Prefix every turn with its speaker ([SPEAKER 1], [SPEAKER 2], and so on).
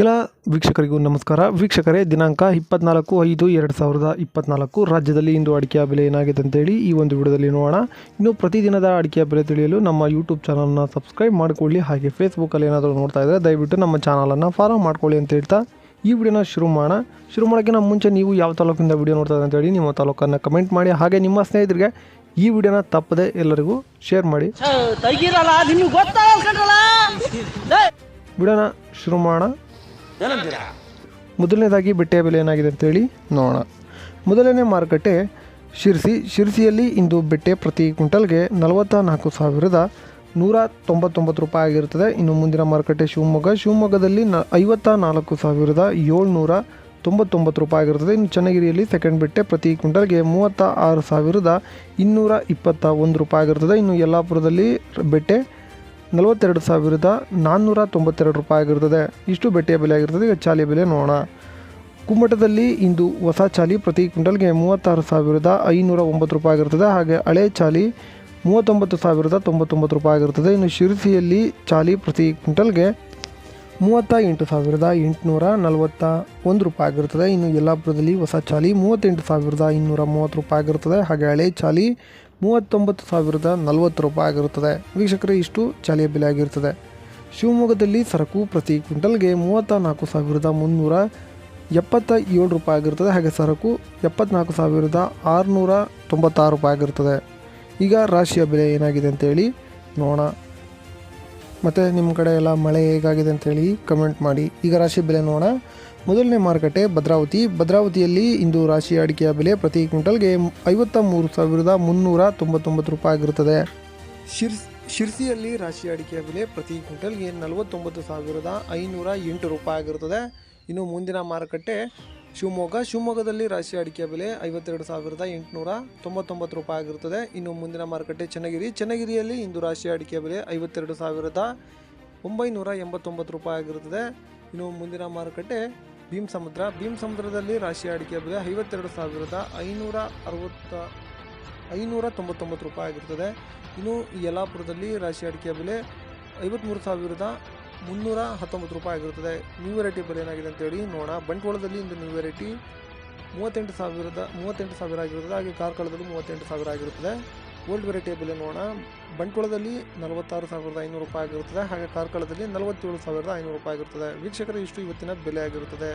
[SPEAKER 1] ಎಲ್ಲ ವೀಕ್ಷಕರಿಗೂ ನಮಸ್ಕಾರ. ವೀಕ್ಷಕರೇ ದಿನಾಂಕ ಇಪ್ಪತ್ನಾಲ್ಕು ಐದು ಎರಡು ಸಾವಿರದ ಇಪ್ಪತ್ನಾಲ್ಕು. ರಾಜ್ಯದಲ್ಲಿ ಇಂದು ಅಡಿಕೆಯ ಬೆಲೆ ಏನಾಗಿದೆ ಅಂತೇಳಿ ಈ ಒಂದು ವಿಡಿಯೋದಲ್ಲಿ ನೋಡೋಣ. ಇನ್ನು ಪ್ರತಿದಿನದ ಅಡಿಕೆಯ ಬೆಲೆ ತಿಳಿಯಲು ನಮ್ಮ ಯೂಟ್ಯೂಬ್ ಚಾನಲ್ನ ಸಬ್ಸ್ಕ್ರೈಬ್ ಮಾಡ್ಕೊಳ್ಳಿ. ಹಾಗೆ ಫೇಸ್ಬುಕ್ಕಲ್ಲಿ ಏನಾದರೂ ನೋಡ್ತಾ ಇದ್ದರೆ ದಯವಿಟ್ಟು ನಮ್ಮ ಚಾನಲನ್ನು ಫಾಲೋ ಮಾಡ್ಕೊಳ್ಳಿ ಅಂತ ಹೇಳ್ತಾ ಈ ವಿಡಿಯೋನ ಶುರು ಮಾಡೋಣ. ಶುರು ಮಾಡೋಕ್ಕಿಂತ ಮುಂಚೆ ನೀವು ಯಾವ ತಾಲೂಕಿಂದ ವಿಡಿಯೋ ನೋಡ್ತಾ ಇದ್ದಾರೆ ಅಂತೇಳಿ ನಿಮ್ಮ ತಾಲೂಕನ್ನು ಕಮೆಂಟ್ ಮಾಡಿ. ಹಾಗೆ ನಿಮ್ಮ ಸ್ನೇಹಿತರಿಗೆ ಈ ವಿಡಿಯೋನ ತಪ್ಪದೆ ಎಲ್ಲರಿಗೂ ಶೇರ್ ಮಾಡಿ. ವಿಡಿಯೋನ ಶುರು ಮಾಡೋಣ.
[SPEAKER 2] ಏನಂತೀರಾ
[SPEAKER 1] ಮೊದಲನೇದಾಗಿ ಬೆಟ್ಟೆಯ ಬೆಲೆ ಏನಾಗಿದೆ ಅಂತೇಳಿ ನೋಡೋಣ. ಮೊದಲನೇ ಮಾರುಕಟ್ಟೆ ಶಿರ್ಸಿ. ಶಿರ್ಸಿಯಲ್ಲಿ ಇಂದು ಬೆಟ್ಟೆ ಪ್ರತಿ ಕ್ವಿಂಟಲ್ಗೆ ನಲವತ್ತ ನಾಲ್ಕು ಸಾವಿರದ ನೂರ ತೊಂಬತ್ತೊಂಬತ್ತು ರೂಪಾಯಿ ಆಗಿರುತ್ತದೆ. ಇನ್ನು ಮುಂದಿನ ಮಾರುಕಟ್ಟೆ ಶಿವಮೊಗ್ಗ. ಶಿವಮೊಗ್ಗದಲ್ಲಿ ನ ಐವತ್ತ ನಾಲ್ಕು ಸಾವಿರದ ಏಳ್ನೂರ ತೊಂಬತ್ತೊಂಬತ್ತು ರೂಪಾಯಿ ಆಗಿರುತ್ತದೆ. ಇನ್ನು ಚನ್ನಗಿರಿಯಲ್ಲಿ ಸೆಕೆಂಡ್ ಬೆಟ್ಟೆ ಪ್ರತಿ ಕ್ವಿಂಟಲ್ಗೆ ಮೂವತ್ತ ಆರು ಸಾವಿರದ ಇನ್ನೂರ ಇಪ್ಪತ್ತ ಒಂದು ರೂಪಾಯಿ ಆಗಿರುತ್ತದೆ. ಇನ್ನು ಯಲ್ಲಾಪುರದಲ್ಲಿ ಬೆಟ್ಟೆ ನಲವತ್ತೆರಡು ಸಾವಿರದ ನಾನ್ನೂರ ತೊಂಬತ್ತೆರಡು ರೂಪಾಯಿ ಆಗಿರುತ್ತದೆ ಇಷ್ಟು ಬೆಟ್ಟೆಯ ಬೆಲೆ ಆಗಿರ್ತದೆ ಈಗ ಚಾಲಿಯ ಬೆಲೆ ನೋಡೋಣ. ಕುಮ್ಮಟದಲ್ಲಿ ಇಂದು ಹೊಸ ಚಾಲಿ ಪ್ರತಿ ಕ್ವಿಂಟಲ್ಗೆ ಮೂವತ್ತಾರು ಸಾವಿರದ ಐನೂರ ಒಂಬತ್ತು ರೂಪಾಯಿ ಆಗಿರ್ತದೆ ಹಾಗೆ ಹಳೆ ಚಾಲಿ ಮೂವತ್ತೊಂಬತ್ತು ಸಾವಿರದ ತೊಂಬತ್ತೊಂಬತ್ತು ರೂಪಾಯಿ ಆಗಿರ್ತದೆ ಇನ್ನು ಶಿರಸಿಯಲ್ಲಿ ಚಾಲಿ ಪ್ರತಿ ಕ್ವಿಂಟಲ್ಗೆ ಮೂವತ್ತ ಎಂಟು ಸಾವಿರದ ಎಂಟುನೂರ ನಲವತ್ತ ಒಂದು ರೂಪಾಯಿ ಆಗಿರ್ತದೆ ಇನ್ನು ಯಲ್ಲಾಪುರದಲ್ಲಿ ಹೊಸ ಚಾಲಿ ಮೂವತ್ತೆಂಟು ಸಾವಿರದ ಇನ್ನೂರ ಮೂವತ್ತು ರೂಪಾಯಿ ಆಗಿರ್ತದೆ ಹಾಗೆ ಹಳೆ ಚಾಲಿ ಮೂವತ್ತೊಂಬತ್ತು ಸಾವಿರದ ನಲವತ್ತು ರೂಪಾಯಿ ಆಗಿರುತ್ತದೆ. ವೀಕ್ಷಕರೇ, ಇಷ್ಟು ಚಾಲಿಯ ಬೆಲೆ ಆಗಿರುತ್ತದೆ. ಶಿವಮೊಗ್ಗದಲ್ಲಿ ಸರಕು ಪ್ರತಿ ಕ್ವಿಂಟಲ್ಗೆ ಮೂವತ್ತ ನಾಲ್ಕು ಸಾವಿರದ ಮುನ್ನೂರ ಎಪ್ಪತ್ತ ಏಳು ರೂಪಾಯಿ ಆಗಿರುತ್ತದೆ. ಹಾಗೆ ಸರಕು ಎಪ್ಪತ್ನಾಲ್ಕು ಸಾವಿರದ ಆರುನೂರ ತೊಂಬತ್ತಾರು ರೂಪಾಯಿ ಆಗಿರುತ್ತದೆ. ಈಗ ರಾಶಿಯ ಬೆಲೆ ಏನಾಗಿದೆ ಅಂತೇಳಿ ನೋಡೋಣ. ಮತ್ತು ನಿಮ್ಮ ಕಡೆ ಎಲ್ಲ ಮಳೆ ಹೇಗಾಗಿದೆ ಅಂತೇಳಿ ಕಮೆಂಟ್ ಮಾಡಿ. ಈಗ ರಾಶಿ ಬೆಲೆ ನೋಡೋಣ. ಮೊದಲನೇ ಮಾರುಕಟ್ಟೆ ಭದ್ರಾವತಿ. ಭದ್ರಾವತಿಯಲ್ಲಿ ಇಂದು ರಾಶಿ ಅಡಿಕೆಯ ಬೆಲೆ ಪ್ರತಿ ಕ್ವಿಂಟಲ್ಗೆ ಐವತ್ತ ಮೂರು ಸಾವಿರದ ಮುನ್ನೂರ ತೊಂಬತ್ತೊಂಬತ್ತು ರೂಪಾಯಿ ಆಗಿರುತ್ತದೆ. ಶಿರ್ಸ್, ಶಿರ್ಸಿಯಲ್ಲಿ ರಾಶಿ ಅಡಿಕೆಯ ಬೆಲೆ ಪ್ರತಿ ಕ್ವಿಂಟಲ್ಗೆ ನಲವತ್ತೊಂಬತ್ತು ಸಾವಿರದ ಐನೂರ ಎಂಟು ರೂಪಾಯಿ ಆಗಿರುತ್ತದೆ. ಇನ್ನು ಮುಂದಿನ ಮಾರುಕಟ್ಟೆ ಶಿವಮೊಗ್ಗ. ಶಿವಮೊಗ್ಗದಲ್ಲಿ ರಾಶಿ ಅಡಿಕೆಯ ಬೆಲೆ ಐವತ್ತೆರಡು ಸಾವಿರದ ಎಂಟುನೂರ ತೊಂಬತ್ತೊಂಬತ್ತು ರೂಪಾಯಿ ಆಗಿರುತ್ತದೆ. ಇನ್ನು ಮುಂದಿನ ಮಾರುಕಟ್ಟೆ ಚನ್ನಗಿರಿ. ಚನ್ನಗಿರಿಯಲ್ಲಿ ಇಂದು ರಾಶಿ ಅಡಿಕೆಯ ಬೆಲೆ ಐವತ್ತೆರಡು ಸಾವಿರದ ಒಂಬೈನೂರ ಎಂಬತ್ತೊಂಬತ್ತು ರೂಪಾಯಿ ಆಗಿರುತ್ತದೆ. ಇನ್ನು ಮುಂದಿನ ಮಾರುಕಟ್ಟೆ ಭೀಮ್ ಸಮುದ್ರ ಭೀಮ್ ಸಮುದ್ರದಲ್ಲಿ ರಾಶಿ ಅಡಿಕೆ ಬೆಲೆ ಐವತ್ತೆರಡು ಸಾವಿರದ ಐನೂರ ಅರವತ್ತ, ಐನೂರ ತೊಂಬತ್ತೊಂಬತ್ತು ರೂಪಾಯಿ ಆಗಿರ್ತದೆ. ಇನ್ನು ಯಲ್ಲಾಪುರದಲ್ಲಿ ರಾಶಿ ಅಡಿಕೆ ಬೆಲೆ ಐವತ್ತ್ಮೂರು ಸಾವಿರದ ಮುನ್ನೂರ ಹತ್ತೊಂಬತ್ತು ರೂಪಾಯಿ ಆಗಿರುತ್ತದೆ ನ್ಯೂ ವೆರೈಟಿ ಬೆಲೆ ಏನಾಗಿದೆ ಅಂತೇಳಿ ನೋಡೋಣ. ಬಂಟ್ವಾಳದಲ್ಲಿ ಇಂದು ನ್ಯೂ ವೆರೈಟಿ ಮೂವತ್ತೆಂಟು ಸಾವಿರದ, ಮೂವತ್ತೆಂಟು ಸಾವಿರ ಆಗಿರುತ್ತದೆ ಹಾಗೆ ಕಾರ್ಕಳದಲ್ಲಿ ಮೂವತ್ತೆಂಟು ಸಾವಿರ ಆಗಿರುತ್ತದೆ ಓಲ್ಡ್ ವೆರೈಟಿ ಬೆಲೆ ನೋಡೋಣ. ಬಂಟ್ವಾಳದಲ್ಲಿ ನಲವತ್ತಾರು ಸಾವಿರದ ಐನೂರು ರೂಪಾಯಿ ಆಗಿರುತ್ತದೆ. ಹಾಗೆ ಕಾರ್ಕಳದಲ್ಲಿ ನಲವತ್ತೇಳು ಸಾವಿರದ ಐನೂರು ರೂಪಾಯಿ ಆಗಿರುತ್ತದೆ. ವೀಕ್ಷಕರು, ಇಷ್ಟು ಇವತ್ತಿನ ಬೆಲೆ ಆಗಿರುತ್ತದೆ.